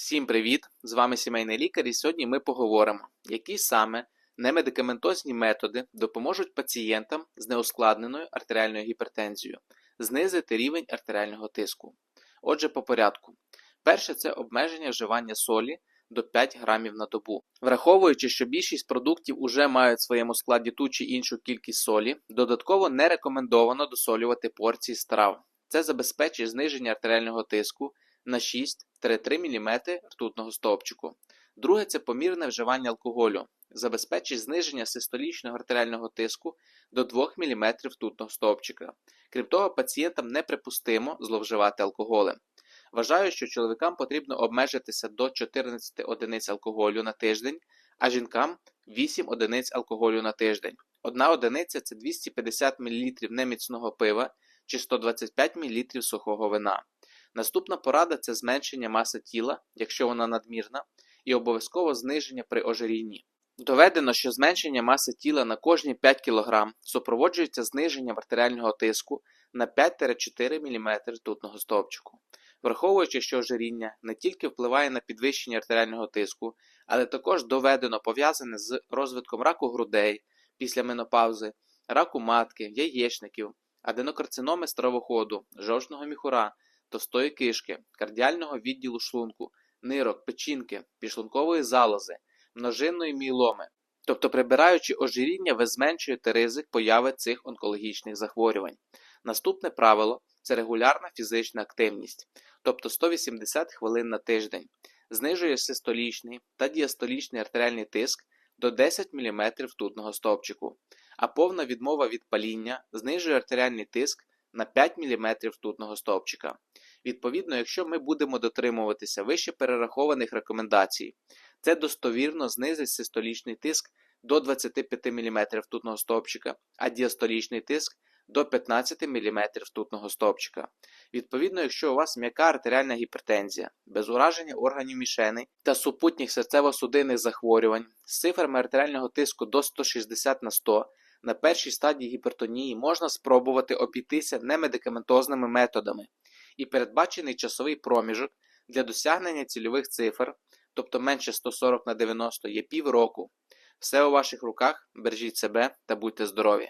Всім привіт! З вами сімейний лікар, і сьогодні ми поговоримо, які саме немедикаментозні методи допоможуть пацієнтам з неускладненою артеріальною гіпертензією знизити рівень артеріального тиску. Отже, по порядку. Перше це обмеження вживання солі до 5 грамів на добу. Враховуючи, що більшість продуктів уже мають в своєму складі ту чи іншу кількість солі, додатково не рекомендовано досолювати порції страв. Це забезпечить зниження артеріального тиску на 6-3 мм ртутного стовпчику. Друге це помірне вживання алкоголю. Забезпечить зниження систолічного артеріального тиску до 2 мм ртутного стовпчика. Крім того, пацієнтам неприпустимо зловживати алкоголем. Вважаю, що чоловікам потрібно обмежитися до 14 одиниць алкоголю на тиждень, а жінкам 8 одиниць алкоголю на тиждень. Одна одиниця це 250 мл неміцного пива чи 125 мл сухого вина. Наступна порада це зменшення маси тіла, якщо вона надмірна, і обов'язково зниження при ожирінні. Доведено, що зменшення маси тіла на кожні 5 кг супроводжується зниженням артеріального тиску на 5-4 мм ртутного стовпчику. Враховуючи, що ожиріння не тільки впливає на підвищення артеріального тиску, але також доведено пов'язане з розвитком раку грудей після менопаузи, раку матки, яєчників, аденокарциноми стравоходу, жовчного міхура, товстої кишки, кардіального відділу шлунку, нирок, печінки, підшлункової залози, множинної мієломи. Тобто, прибираючи ожиріння, ви зменшуєте ризик появи цих онкологічних захворювань. Наступне правило це регулярна фізична активність, тобто 180 хвилин на тиждень, знижує систолічний та діастолічний артеріальний тиск до 10 мм ртутного стовпчику, а повна відмова від паління знижує артеріальний тиск на 5 мм ртутного стовпчика. Відповідно, якщо ми будемо дотримуватися вище перерахованих рекомендацій, це достовірно знизить систолічний тиск до 25 мм ртутного стовпчика, а діастолічний тиск до 15 мм ртутного стовпчика. Відповідно, якщо у вас м'яка артеріальна гіпертензія, без ураження органів мішеней та супутніх серцево-судинних захворювань з цифрами артеріального тиску до 160 на 100, на першій стадії гіпертонії можна спробувати обійтися немедикаментозними методами і передбачений часовий проміжок для досягнення цільових цифр, тобто менше 140 на 90, є півроку. Все у ваших руках, бережіть себе та будьте здорові!